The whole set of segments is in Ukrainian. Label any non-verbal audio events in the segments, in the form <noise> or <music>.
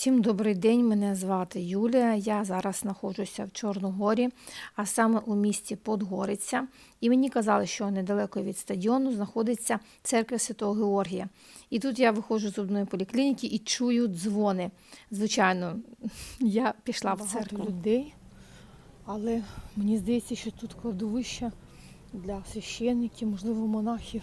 Всім добрий день, мене звати Юлія. Я зараз знаходжуся в Чорногорі, а саме у місті Подгориця. І мені казали, що недалеко від стадіону знаходиться церква Святого Георгія. І тут я виходжу з одної поліклініки і чую дзвони. Звичайно, <laughs> я пішла в Багато церкву. людей, але мені здається, що тут кладовище для священників, можливо, монахів.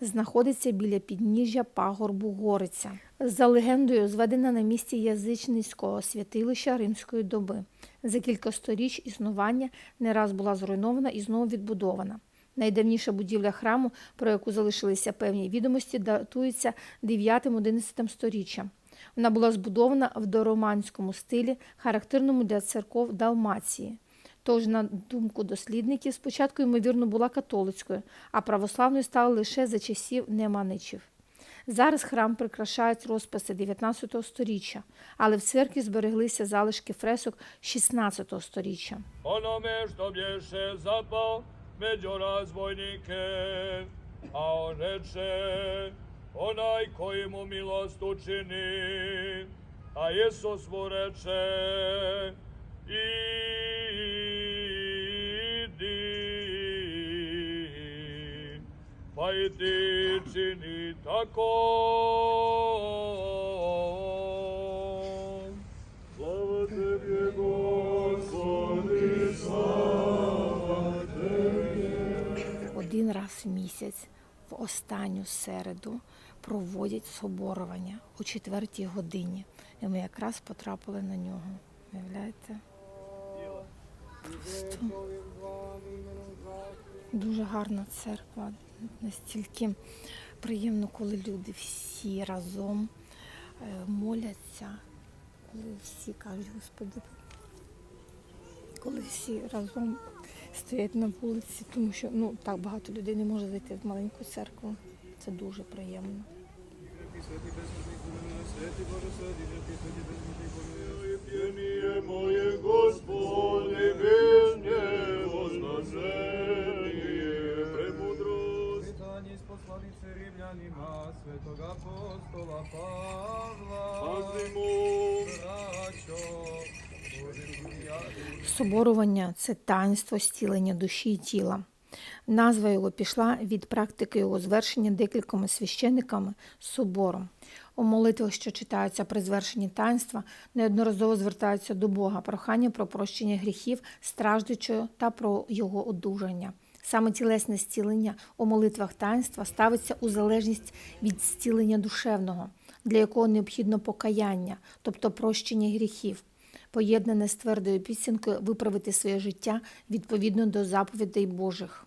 Знаходиться біля підніжжя пагорбу Гориця. За легендою, зведена на місці язичницького святилища римської доби. За кілька сторіч існування не раз була зруйнована і знову відбудована. Найдавніша будівля храму, про яку залишилися певні відомості, датується 9-11 сторіччям. Вона була збудована в дороманському стилі, характерному для церков Далмації. Тож, на думку дослідників, спочатку, ймовірно, була католицькою, а православною стала лише за часів неманичів. Зараз храм прикрашають розписи 19 століття, але в церкві збереглися залишки фресок 16 століття. onaj koji mu milost učini, a Isus mu reče, idi, ti čini tako. Слава Тебе, Господи, слава Один раз в місяць, в останню середу, проводять соборування о четвертій годині. І ми якраз потрапили на нього. Уявляєте? Просто дуже гарна церква. Настільки приємно, коли люди всі разом е, моляться, коли всі кажуть, Господи, коли всі разом стоять на вулиці, тому що ну так багато людей не може зайти в маленьку церкву. Це дуже приємно. Мое, Господи, без Посланницы римлянина святого апостола Павла. Соборування це таїнство зцілення душі і тіла. Назва його пішла від практики його звершення декількома священниками з собором. У молитвах, що читаються при звершенні таїнства, неодноразово звертаються до Бога, прохання про прощення гріхів, страждучого та про його одужання. Саме тілесне зцілення у молитвах таїнства ставиться у залежність від зцілення душевного, для якого необхідно покаяння, тобто прощення гріхів поєднане з твердою підсінкою виправити своє життя відповідно до заповідей Божих.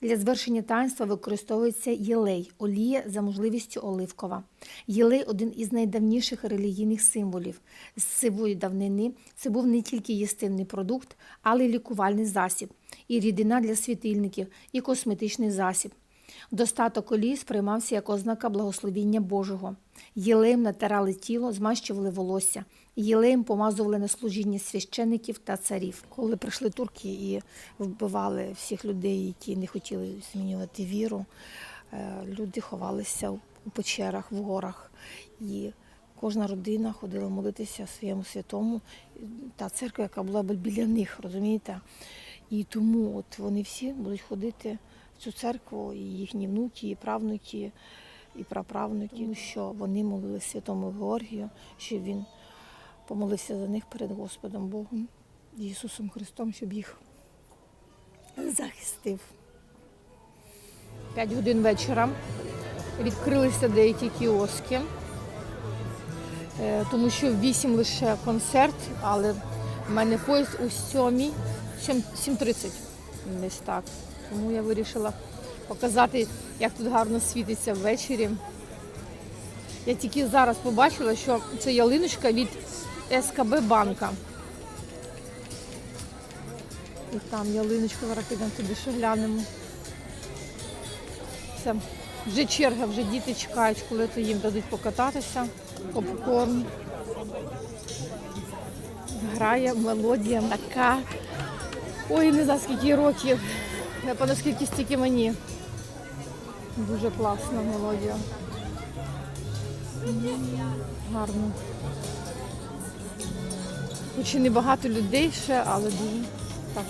Для звершення таїнства використовується єлей, олія за можливістю оливкова. Єлей один із найдавніших релігійних символів. З сивої давнини це був не тільки їстивний продукт, але й лікувальний засіб, і рідина для світильників, і косметичний засіб. Достаток олії сприймався як ознака благословіння Божого. Єлеєм натирали тіло, змащували волосся. Єлеєм помазували на служіння священиків та царів. Коли прийшли турки і вбивали всіх людей, які не хотіли змінювати віру, е, люди ховалися у печерах, в горах. І кожна родина ходила молитися своєму святому, та церква, яка була біля них, розумієте? І тому от вони всі будуть ходити в цю церкву, і їхні внуки, і правнуки, і праправнуки, тому що вони молились святому Георгію, щоб він помолився за них перед Господом Богом, Ісусом Христом, щоб їх захистив. П'ять годин вечора відкрилися деякі кіоски, е, тому що в 8 лише концерт, але в мене поїзд у 7, 7.30 десь так. Тому я вирішила показати, як тут гарно світиться ввечері. Я тільки зараз побачила, що це ялиночка від СКБ банка. І там ялиночка, зараз підемо туди ще глянемо. Все, Вже черга, вже діти чекають, коли то їм дадуть покататися. Попкорн. Грає мелодія така. Ой, не знаю, скільки років. Напевно, скільки стільки мені. Дуже класна мелодія. Гарно. Хоч і небагато людей ще, але дуже так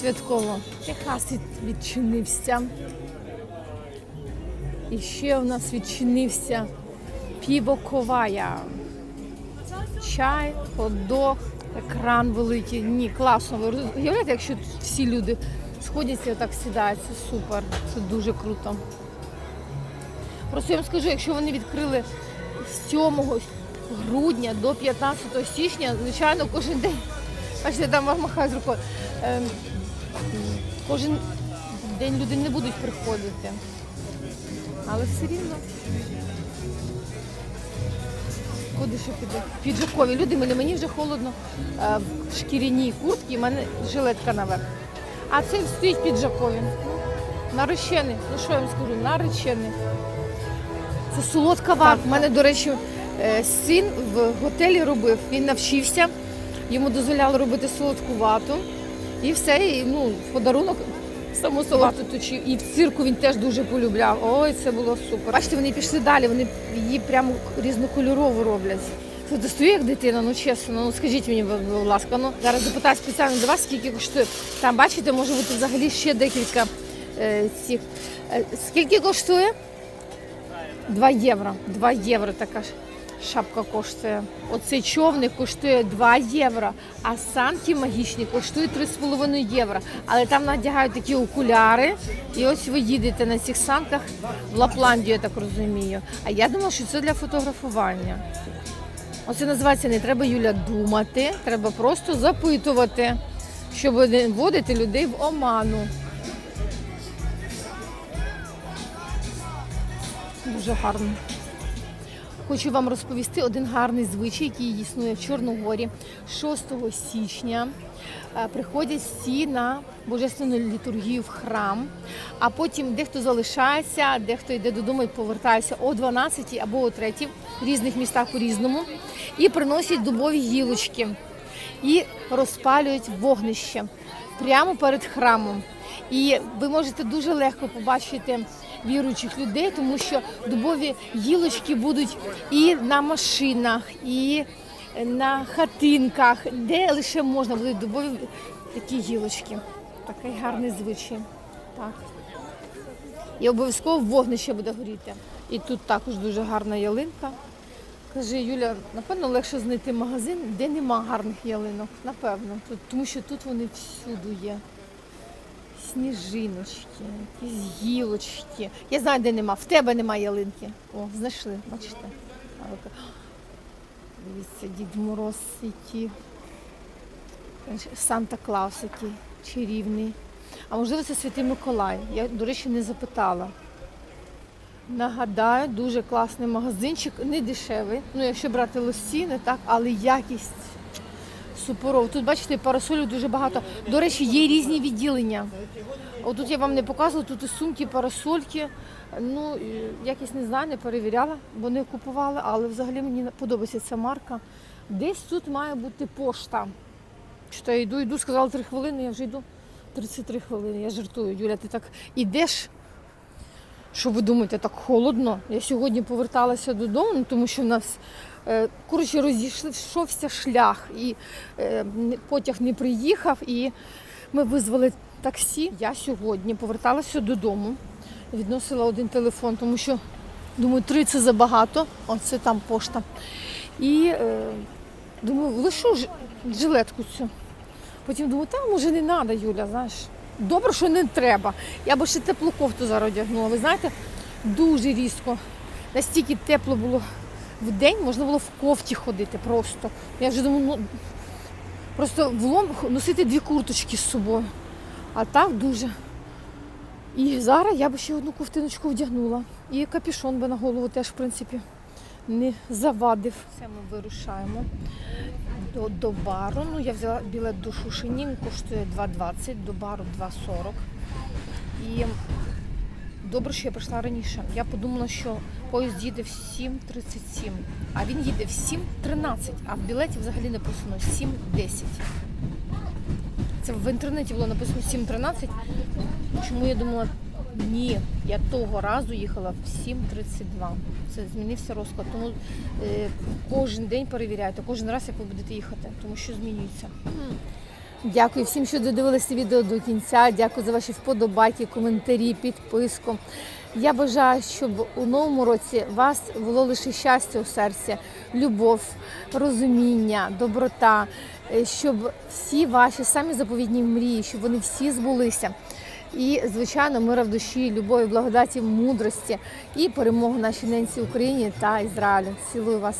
святково. Техас відчинився. І ще у нас відчинився півоковая. Чай, хот-дог, екран великий. Ні, класно. Ви уявляєте, якщо всі люди сходяться і так сідають, це супер. Це дуже круто. Просто я вам скажу, якщо вони відкрили з 7 грудня до 15 січня, звичайно, кожен день. Бачите, там вам махають рукою. Ем, кожен день люди не будуть приходити. Але все рівно. Куди що піде? Піджакові. Люди, мені, мені вже холодно е, в шкіряній куртці, в мене жилетка наверх. А це стоїть піджакові. Наречений. Ну що я вам скажу? Наречений. Це солодка вата. У мене, до речі, е, син в готелі робив. Він навчився, йому дозволяли робити солодку вату. І все, і, ну, в подарунок саму солодку точив. І в цирку він теж дуже полюбляв. Ой, це було супер. Бачите, вони пішли далі, вони її прямо різнокольорову роблять. Це достаю як дитина, ну чесно, ну скажіть мені, будь ласка, ну зараз запитаю спеціально до вас, скільки коштує. Там бачите, може бути взагалі ще декілька е, цих. Е, скільки коштує? 2 євро. 2 євро така ж шапка коштує. Оцей човник коштує 2 євро, а санки магічні коштують 3,5 євро. Але там надягають такі окуляри, і ось ви їдете на цих санках в Лапландію, я так розумію. А я думала, що це для фотографування. Оце називається не треба Юля думати, треба просто запитувати, щоб не вводити людей в оману. Дуже гарно. Хочу вам розповісти один гарний звичай, який існує в Чорногорі. 6 січня е, приходять всі на божественну літургію в храм, а потім дехто залишається, дехто йде додому і повертається о 12 або о 3 в різних містах по-різному і приносять дубові гілочки і розпалюють вогнище прямо перед храмом. І ви можете дуже легко побачити віруючих людей, тому що дубові гілочки будуть і на машинах, і на хатинках, де лише можна будуть дубові такі гілочки. Такий гарний звичай. Так. І обов'язково вогнище буде горіти. І тут також дуже гарна ялинка. Каже Юля, напевно, легше знайти магазин, де нема гарних ялинок. Напевно, тому що тут вони всюди є. Сніжиночки, якісь гілочки. Я знаю, де нема. В тебе немає ялинки. О, знайшли, бачите. Дивіться, Дід Мороз який. Санта Клаус який чарівний. А можливо, це Святий Миколай. Я, до речі, не запитала. Нагадаю, дуже класний магазинчик, не дешевий. Ну, якщо брати лосіни, так, але якість суперова. Тут, бачите, парасолів дуже багато. До речі, є різні відділення. Отут я вам не показувала, тут і сумки, парасольки. Ну, і якість не знаю, не перевіряла, бо не купувала, але взагалі мені подобається ця марка. Десь тут має бути пошта. Що я йду, йду, сказала 3 хвилини, я вже йду 33 хвилини. Я жартую. Юля, ти так ідеш. Що ви думаєте, так холодно? Я сьогодні поверталася додому, тому що в нас коротше розійшовся шлях, і е, потяг не приїхав, і ми визвали таксі. Я сьогодні поверталася додому, відносила один телефон, тому що думаю, три це забагато. Оце там пошта. І е, думаю, лишу жилетку цю. Потім думаю, та може не треба, Юля, знаєш. Добре, що не треба. Я би ще теплу кофту зараз одягнула. Ви знаєте, дуже різко. Настільки тепло було в день, можна було в кофті ходити просто. Я вже думаю, ну просто влом носити дві курточки з собою. А так дуже. І зараз я би ще одну ковтиночку вдягнула. І капюшон би на голову теж, в принципі, не завадив. Все ми вирушаємо до, до бару. Ну, я взяла білет до Шушині, він коштує 2,20, до бару 2,40. І добре, що я прийшла раніше. Я подумала, що поїзд їде в 7.37, а він їде в 7.13, а в білеті взагалі написано 7.10. Це в інтернеті було написано 7.13. Чому я думала, ні, я того разу їхала в 7.32. Це змінився розклад. Тому е, кожен день перевіряйте, кожен раз, як ви будете їхати, тому що змінюється. Дякую всім, що додивилися відео до кінця. Дякую за ваші вподобайки, коментарі, підписку. Я бажаю, щоб у новому році вас було лише щастя у серці, любов, розуміння, доброта, е, щоб всі ваші самі заповідні мрії, щоб вони всі збулися. І, звичайно, мира в душі, любові, благодаті, мудрості і перемогу нашій ненці Україні та Ізраїлю. Цілую вас.